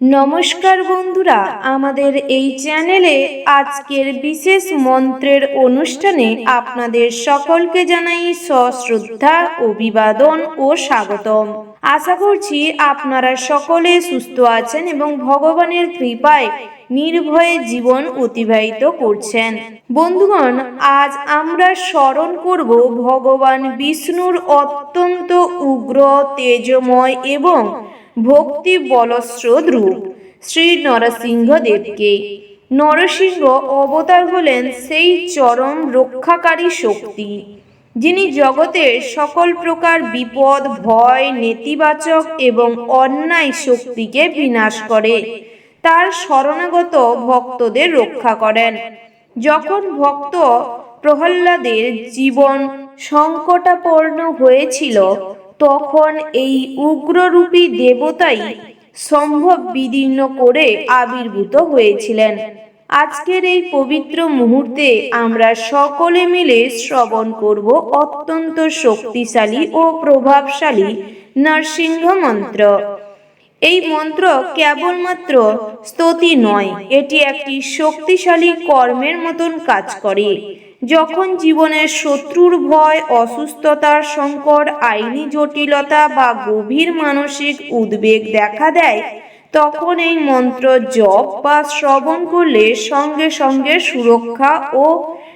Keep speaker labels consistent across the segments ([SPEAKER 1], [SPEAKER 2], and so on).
[SPEAKER 1] নমস্কার বন্ধুরা, আমাদের এই চ্যানেলে আজকের বিশেষ মন্ত্রের অনুষ্ঠানে আপনাদের সকলকে জানাই সশ্রদ্ধা, অভিবাদন ও স্বাগতম। আশা করছি আপনারা সকলে সুস্থ আছেন এবং ভগবানের কৃপায় নির্ভয়ে জীবন অতিবাহিত করছেন। বন্ধুগণ, আজ আমরা স্মরণ করব ভগবান বিষ্ণুর অত্যন্ত উগ্র, তেজময় এবং ভক্তি বলস্রোত রূপ। শ্রী নরসিংহ দেবকে। নরসিংহ অবতার হলেন সেই চরম রক্ষাকারী শক্তি, যিনি জগতের সকল প্রকার বিপদ, ভয়, নেতিবাচক এবং অন্যায় শক্তিকে বিনাশ করে। তার শরণাগত ভক্তদের রক্ষা করেন। যখন ভক্ত প্রহ্লাদের জীবন সংকটাপন্ন হয়েছিল তখন এই উগ্ররূপী দেবতাই সম্ভব বিদীর্ণ করে আবির্ভূত হয়েছিলেন। আজকের এই পবিত্র মুহূর্তে আমরা সকলে মিলে শ্রবণ করব অত্যন্ত শক্তিশালী ও প্রভাবশালী নরসিংহ মন্ত্র। এই মন্ত্র কেবলমাত্র স্তুতি নয়, এটি একটি শক্তিশালী কর্মের মতন কাজ করে। যখন জীবনের শত্রুর ভয়, অসুস্থতার সংকট, আইনি জটিলতা বা গভীর মানসিক উদ্বেগ দেখা দেয়, তখন এই মন্ত্র জপ বা শ্রবণ করলে সঙ্গে সঙ্গে সুরক্ষা ও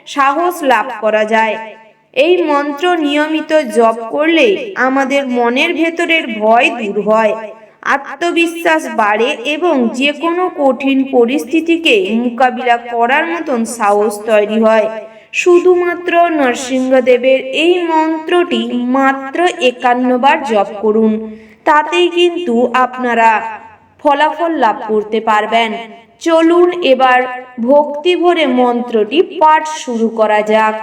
[SPEAKER 1] সাহস লাভ করা যায়। এই মন্ত্র নিয়মিত জপ করলে আমাদের মনের ভেতরের ভয় দূর হয়, আত্মবিশ্বাস বাড়ে এবং যে কোনো কঠিন পরিস্থিতিকে মোকাবিলা করার মতন সাহস তৈরি হয়। শুধুমাত্র নরসিংহদেবের এই মন্ত্রটি মাত্র একান্নবার জপ করুন। তাতেই কিন্তু আপনারা ফলাফল লাভ করতে পারবেন। চলুন এবার ভক্তি ভরে মন্ত্রটি পাঠ শুরু করা যাক।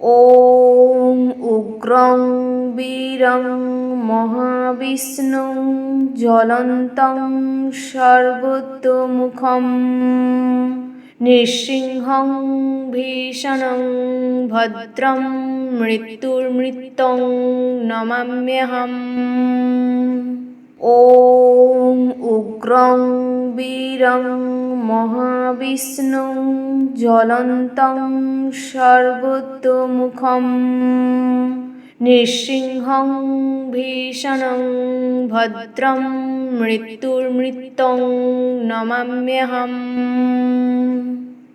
[SPEAKER 1] ওম উগ্রং বীরং মহাবিষ্ণু জ্বলন্তং সর্বতোমুখম। नृसिंहं भीषणं भद्रं मृत्युर्मृत्युं नमाम्यहम् ॐ उग्रं वीरं महाविष्णुं ज्वलन्तं सर्वतोमुखं नृसिंहं भीषणं भद्रं मृत्युर्मृत्युं नमाम्यहम्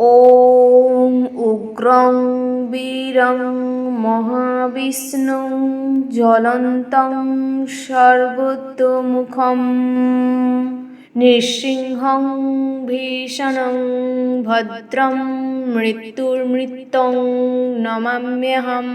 [SPEAKER 1] ॐ उग्रं वीरं महाविष्णुं ज्वलन्तं सर्वतोमुखं नृसिंहं भीषणं भद्रं मृत्युर्मृत्युं नमाम्यहम्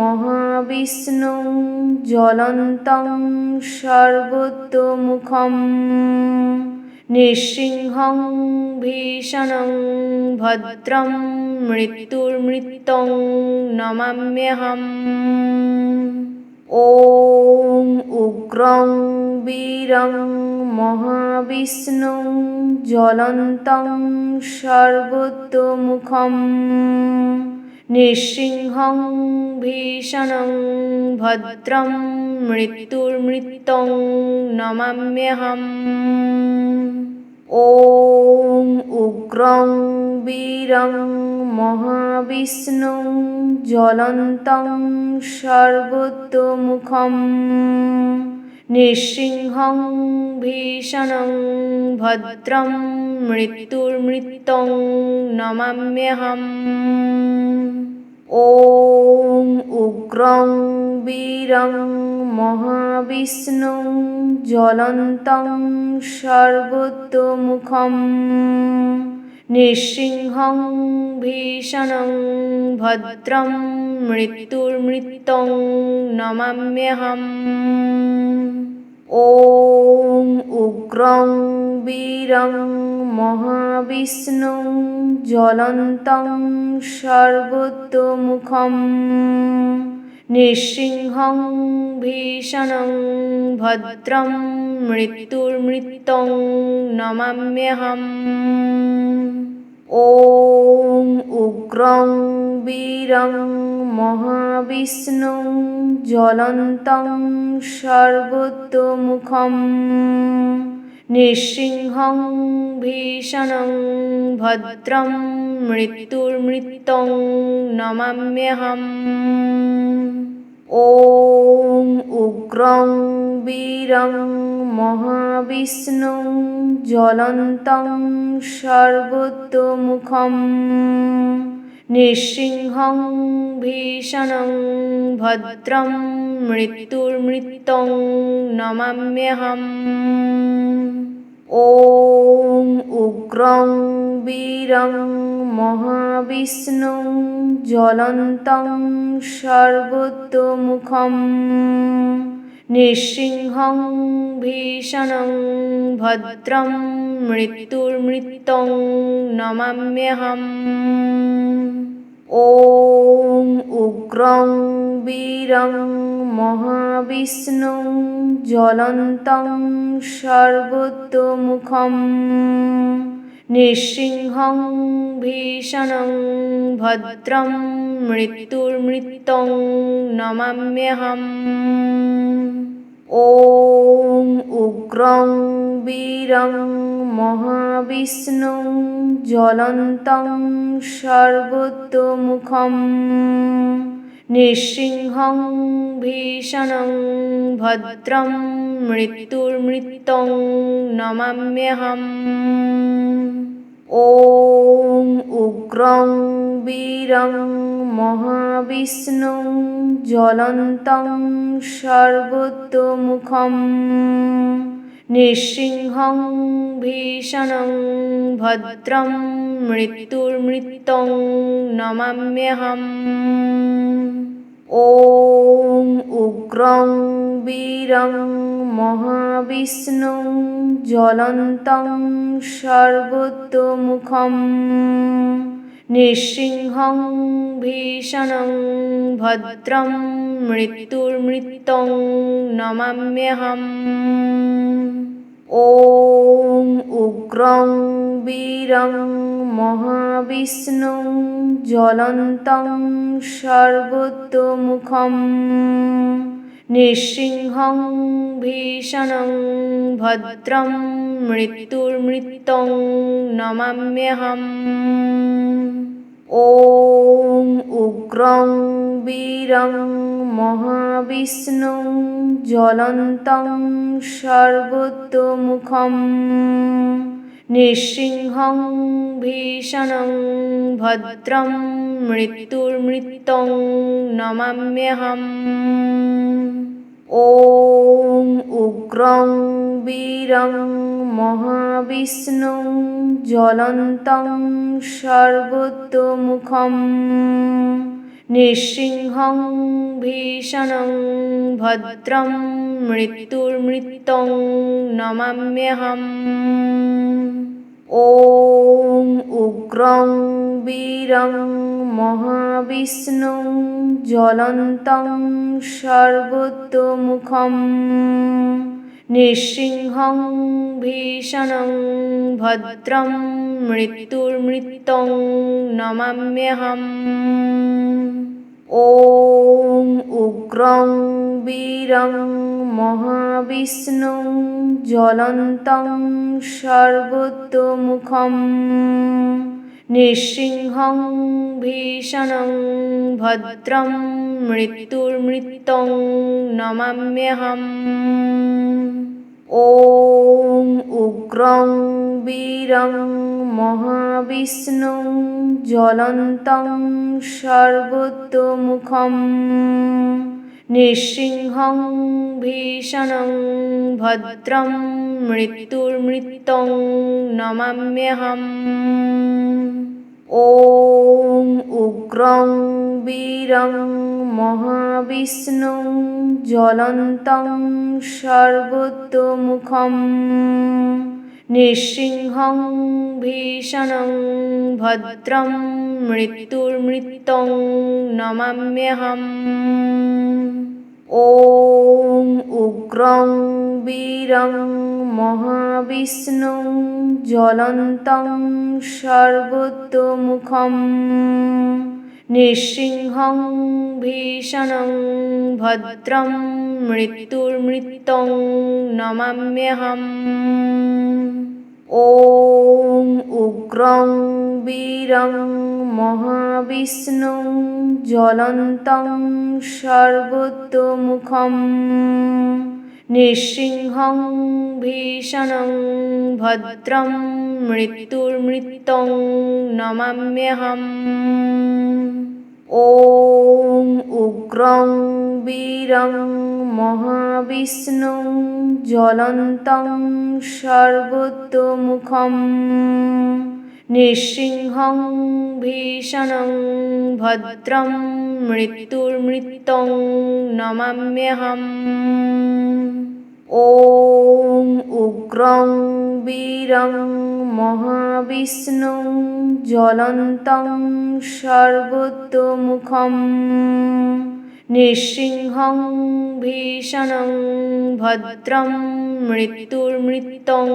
[SPEAKER 1] महाविष्णुं ज्वलन्तं सर्वतोमुखं नृसिंहं भीषणं भद्रं मृत्युर्मृत्युं नमाम्यहम् ॐ उग्रं वीरं महाविष्णुं ज्वलन्तं सर्वतोमुखं नृसिंहं भीषणं भद्रं मृत्युर्मृत्युं नमाम्यहम् ॐ उग्रं वीरं महाविष्णुं ज्वलन्तं सर्वतोमुखं नृसिंहं भीषणं भद्रं मृत्युर्मृत्युं नमाम्यहम् ॐ उग्रं वीरं महाविष्णुं ज्वलन्तं सर्वतोमुखं नृसिंहं भीषणं भद्रं मृत्युर्मृत्युं नमाम्यहम् ॐ उग्रं वीरं महाविष्णुं ज्वलन्तं सर्वतोमुखं नृसिंहं भीषणं भद्रं मृत्युर्मृत्युं नमाम्यहम् ॐ उग्रं वीरं महाविष्णुं ज्वलन्तं सर्वतोमुखं नृसिंहं भीषणं भद्रं मृत्युर्मृत्युं नमाम्यहम् ॐ उग्रं वीरं महाविष्णुं ज्वलन्तं सर्वतोमुखं নৃসিংহং ভীষণং ভদ্রং মৃত্যুর্মৃত্যং নমাম্যহম ॐ उग्रं वीरं महाविष्णुं ज्वलन्तं सर्वतोमुखम् নৃসিংহং ভীষণং ভদ্রং মৃত্যুর্মৃত্যং নমাম্যহম ॐ उग्रं वीरं महाविष्णुं ज्वलन्तं सर्वतोमुखं नृसिंहं भीषणं भद्रं मृत्युर्मृत्यं नमाम्यहम् ॐ उग्रं वीरं महाविष्णुं ज्वलन्तं सर्वतोमुखं नृसिंहं भीषणं भद्रं मृत्युर्मृत्यं नमाम्यहम् ॐ उग्रं वीरं महाविष्णुं ज्वलन्तं सर्वतोमुखं नृसिंहं भीषणं भद्रं मृत्युर्मृत्यं नमाम्यहम् ॐ उग्रं वीरं महाविष्णुं ज्वलन्तं सर्वतोमुखं नृसिंहं भीषणं भद्रं मृत्युर्मृत्यं नमाम्यहम् ॐ उग्रं वीरं महाविष्णुं ज्वलन्तं सर्वतोमुखं नृसिंहं भीषणं भद्रं मृत्युर्मृत्यं नमाम्यहम् ॐ उग्रं वीरं महाविष्णुं ज्वलन्तं सर्वतोमुखं नृसिंहं भीषणं भद्रं मृत्युर्मृत्यं नमाम्यहम् ॐ उग्रं वीरं महाविष्णुं ज्वलन्तं सर्वतोमुखं नृसिंहं भीषणं भद्रं मृत्युर्मृत्यं नमाम्यहम् ॐ उग्रं वीरं महाविष्णुं ज्वलन्तं सर्वतोमुखं नृसिंहं भीषणं भद्रं मृत्युर्मृत्यं नमाम्यहम् ॐ उग्रं वीरं महाविष्णुं ज्वलन्तं सर्वतोमुखं नृसिंहं भीषणं भद्रं मृत्युर्मृत्यं नमाम्यहम् ॐ उग्रं वीरं महाविष्णुं ज्वलन्तं सर्वतोमुखं नृसिंहं भीषणं भद्रं मृत्युर्मृत्यं नमाम्यहम् ॐ उग्रं वीरं महाविष्णुं ज्वलन्तं सर्वतोमुखं नृसिंहं भीषणं भद्रं मृत्युर्मृत्यं नमाम्यहम् ॐ उग्रं वीरं महाविष्णुं ज्वलन्तं सर्वतोमुखं नृसिंहं भीषणं भद्रं मृत्युर्मृत्यं नमाम्यहम् ॐ उग्रं वीरं महाविष्णुं ज्वलन्तं सर्वतोमुखं नृसिंहं भीषणं भद्रं मृत्युर्मृत्यं नमाम्यहम् ॐ उग्रं वीरं महाविष्णुं ज्वलन्तं सर्वतोमुखं নৃসিংহং ভীষণং ভদ্রং মৃত্যুর্মৃত্যং নমাম্যহম ॐ उग्रं वीरं महाविष्णुं ज्वलन्तं सर्वतोमुखं नृसिंहं भीषणं भद्रं मृत्युर्मृत्यं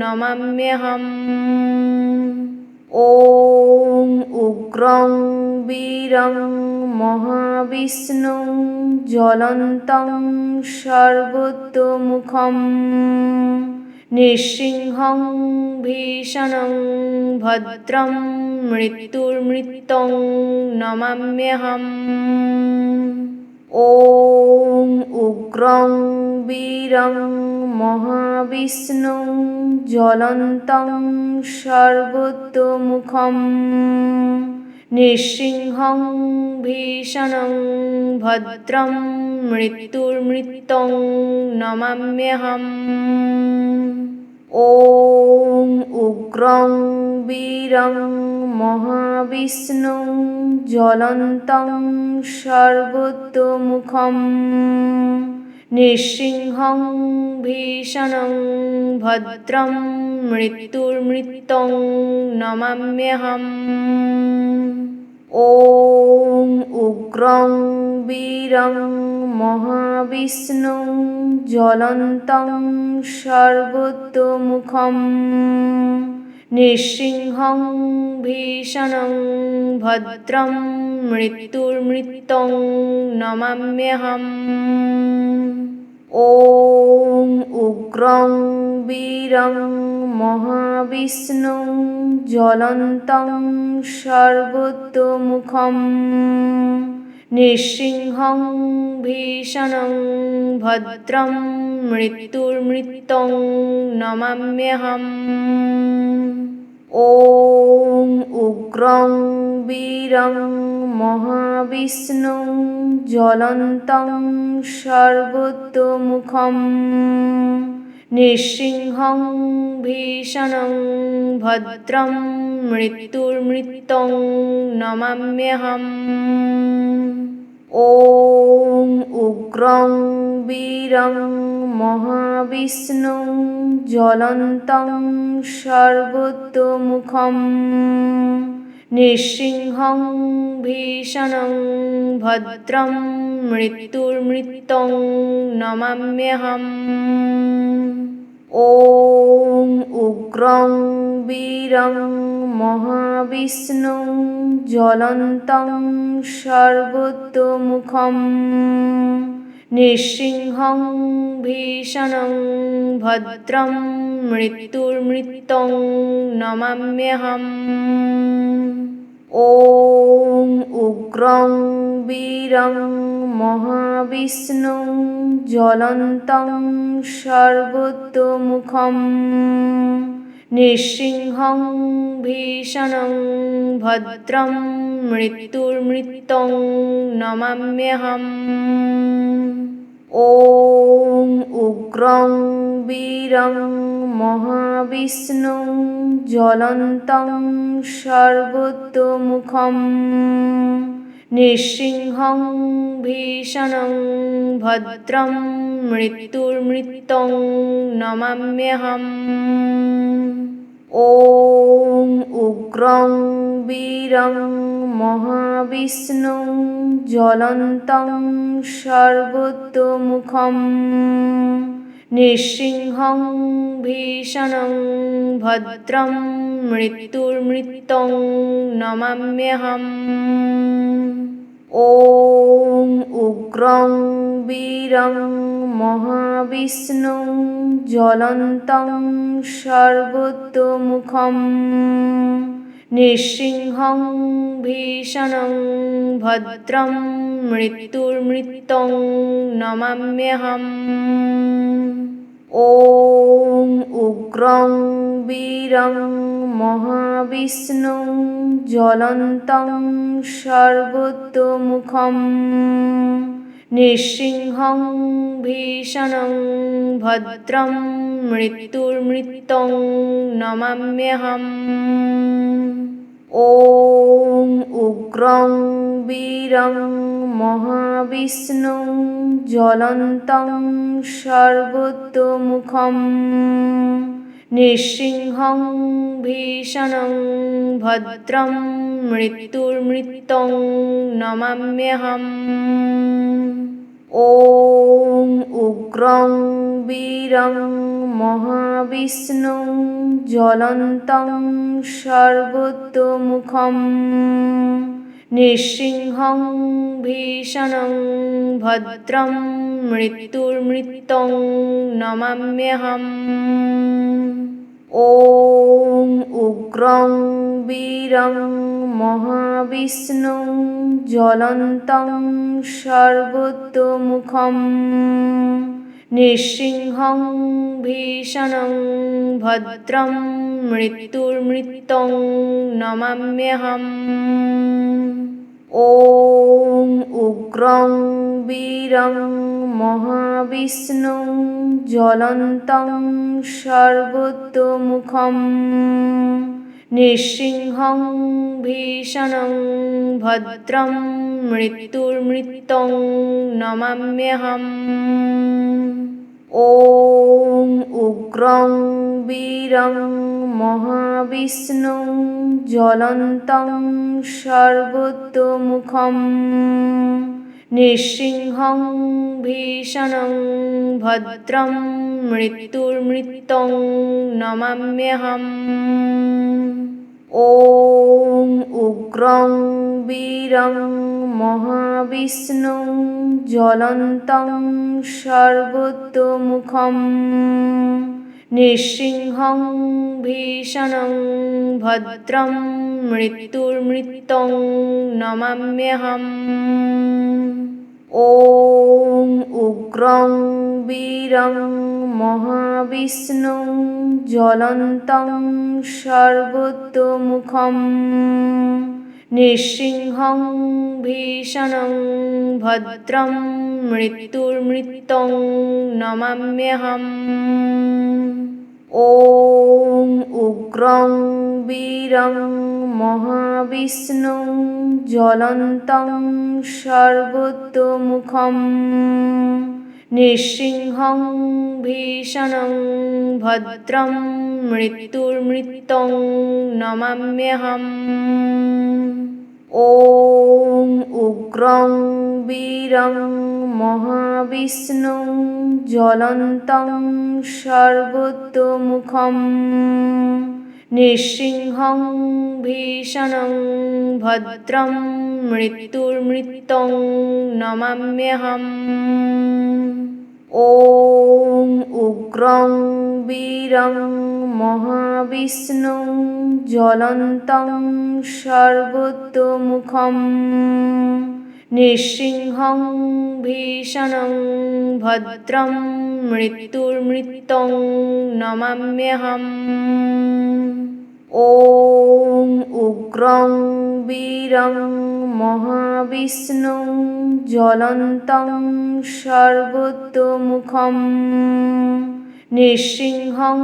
[SPEAKER 1] नमाम्यहम् ॐ उग्रं वीरं महाविष्णुं ज्वलन्तं सर्वतोमुखं नृसिंहं भीषणं भद्रं मृत्युर्मृत्यं नमाम्यहम् ॐ उग्रं वीरं महाविष्णुं ज्वलन्तं सर्वतोमुखं नृसिंहं भीषणं भद्रं मृत्युर्मृत्यं नमाम्यहम् ॐ उग्रं वीरं महाविष्णुं ज्वलन्तं सर्वतोमुखं नृसिंहं भीषणं भद्रं मृत्युर्मृत्यं नमाम्यहम् ॐ उग्रं वीरं महाविष्णुं ज्वलन्तं सर्वतोमुखं नृसिंहं भीषणं भद्रं मृत्युर्मृत्यं नमाम्यहम् ॐ उग्रं वीरं महाविष्णुं ज्वलन्तं सर्वतोमुखं नृसिंहं भीषणं भद्रं मृत्युर्मृत्यं नमाम्यहम् ॐ उग्रं वीरं महाविष्णुं ज्वलन्तं सर्वतोमुखं नृसिंहं भीषणं भद्रं मृत्युर्मृत्यं नमाम्यहम् ॐ उग्रं वीरं महाविष्णुं ज्वलन्तं सर्वतोमुखं नृसिंहं भीषणं भद्रं मृत्युर्मृत्यं नमाम्यहम् ॐ उग्रं वीरं महाविष्णुं ज्वलन्तं सर्वतोमुखं नृसिंहं भीषणं भद्रं मृत्युर्मृत्यं नमाम्यहम् ॐ उग्रं वीरं महाविष्णुं ज्वलन्तं सर्वतोमुखं नृसिंहं भीषणं भद्रं मृत्युर्मृत्यं नमाम्यहम् ॐ उग्रं वीरं महाविष्णुं ज्वलन्तं सर्वतोमुखं नृसिंहं भीषणं भद्रं मृत्युर्मृत्यं नमाम्यहम् ॐ उग्रं वीरं महाविष्णुं ज्वलन्तं सर्वतोमुखं नृसिंहं भीषणं भद्रं मृत्युर्मृत्यं नमाम्यहम् ॐ उग्रं वीरं महाविष्णुं ज्वलन्तं सर्वतोमुखं नृसिंहं भीषणं भद्रं मृत्युर्मृत्यं नमाम्यहम् ॐ उग्रं वीरं महाविष्णुं ज्वलन्तं सर्वतोमुखं नृसिंहं भीषणं भद्रं मृत्युर्मृत्यं नमाम्यहम् ॐ उग्रं वीरं महाविष्णुं ज्वलन्तं सर्वतोमुखं नृसिंहं भीषणं भद्रं मृत्युर्मृत्युं नमाम्यहम् ॐ उग्रं वीरं महाविष्णुं ज्वलन्तं सर्वतोमुखं नृसिंहं भीषणं भद्रं मृत्युर्मृत्युं नमाम्यहम् ॐ उग्रं वीरं महाविष्णुं ज्वलन्तं सर्वतोमुखं नृसिंहं भीषणं भद्रं मृत्युर्मृत्युं नमाम्यहम् ॐ उग्रं वीरं महाविष्णुं ज्वलन्तं सर्वतोमुखं नृसिंहं भीषणं भद्रं मृत्युर्मृत्युं नमाम्यहम् ॐ उग्रं वीरं महाविष्णुं ज्वलन्तं सर्वतोमुखं नृसिंहं भीषणं भद्रं मृत्युर्मृत्युं नमाम्यहम् ॐ उग्रं वीरं महाविष्णुं ज्वलन्तं सर्वतोमुखं नृसिंहं भीषणं भद्रं मृत्युर्मृत्युं नमाम्यहम् ॐ उग्रं वीरं महाविष्णुं ज्वलन्तं सर्वतोमुखं नृसिंहं भीषणं भद्रं मृत्युर्मृत्युं नमाम्यहम् ॐ उग्रं वीरं महाविष्णुं ज्वलन्तं सर्वतोमुखं नृसिंहं भीषणं भद्रं मृत्युर्मृत्युं नमाम्यहम् ॐ उग्रं वीरं महाविष्णुं ज्वलन्तं सर्वतोमुखं नृसिंहं भीषणं भद्रं मृत्युर्मृत्युं नमाम्यहम् ॐ उग्रं वीरं महाविष्णुं ज्वलन्तं सर्वतोमुखं नृसिंहं भीषणं भद्रं मृत्युर्मृत्युं नमाम्यहम् ॐ उग्रं वीरं महाविष्णुं ज्वलन्तं सर्वतोमुखं नृसिंहं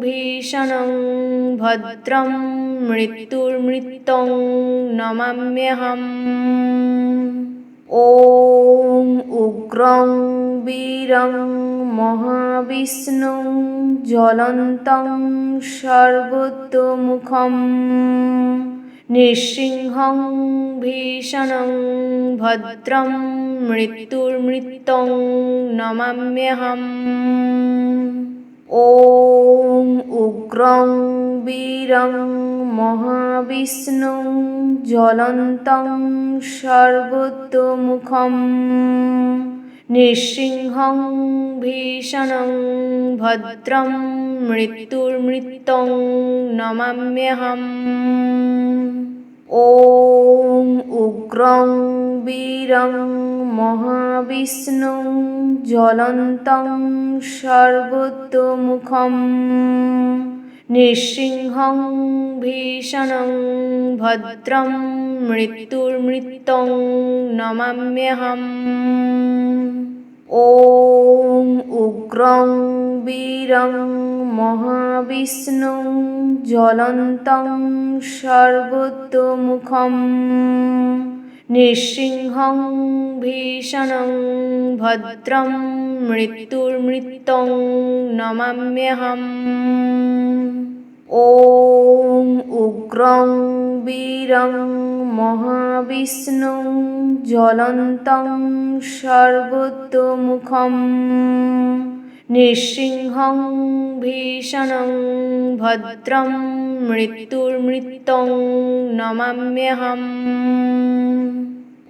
[SPEAKER 1] भीषणं भद्रं मृत्युर्मृत्युं नमाम्यहम् ॐ उग्रं वीरं महाविष्णुं ज्वलन्तं सर्वतोमुखं नृसिंहं भीषणं भद्रं मृत्युर्मृत्युं नमाम्यहम् ॐ उग्रं वीरं महाविष्णुं ज्वलन्तं सर्वतोमुखं नृसिंहं भीषणं भद्रं मृत्युर्मृत्युं नमाम्यहम् ॐ उग्रं वीरं महाविष्णुं ज्वलन्तं सर्वतोमुखं नृसिंहं भीषणं भद्रं मृत्युर्मृत्युं नमाम्यहम् ॐ उग्रं वीरं महाविष्णुं ज्वलन्तं सर्वतोमुखं नृसिंहं भीषणं भद्रं মৃত্যুর্মৃত্যং নমাম্যহম। ওম উগ্রং বীরং মহাবিষ্ণু জ্বলন্তং সর্বতোমুখম নৃসিংহং ভীষণং ভদ্রং মৃত্যুর্মৃত্যং নমাম্যহম।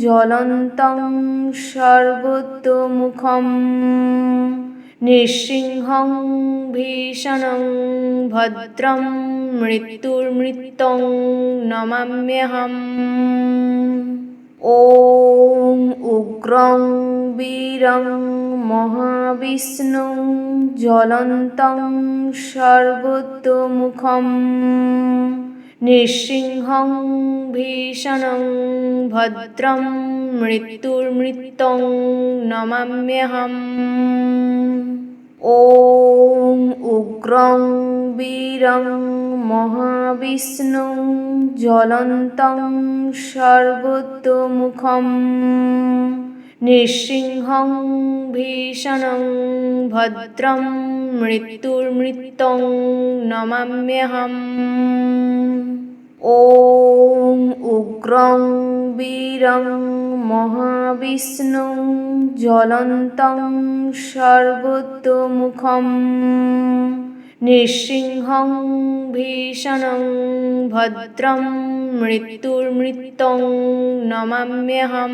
[SPEAKER 1] ज्वलन्तं सर्वतोमुखं नृसिंहं भीषणं भद्रं मृत्युर्मृत्युं नमाम्यहम् ॐ उग्रं वीरं महाविष्णुं ज्वलन्तं सर्वतोमुखं नृसिंहं भीषणं भद्रं मृत्युर्मृत्युं नमाम्यहम् ॐ उग्रं वीरं महाविष्णुं ज्वलन्तं सर्वतोमुखं नृसिंहं भीषणं भद्रं মৃত্যুর্মৃত্যং নমাম্যহম। ওম উগ্রং বীরং মহাবিষ্ণু জ্বলন্তং সর্বতোমুখম নৃসিংহং ভীষণং ভদ্রং মৃত্যুর্মৃত্যং নমাম্যহম।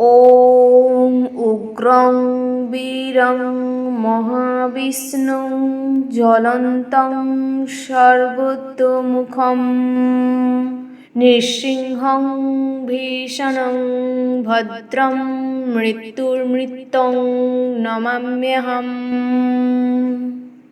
[SPEAKER 1] ॐ उग्रं वीरं महाविष्णुं ज्वलन्तं सर्वतोमुखं नृसिंहं भीषणं भद्रं मृत्युर्मृत्युं नमाम्यहम्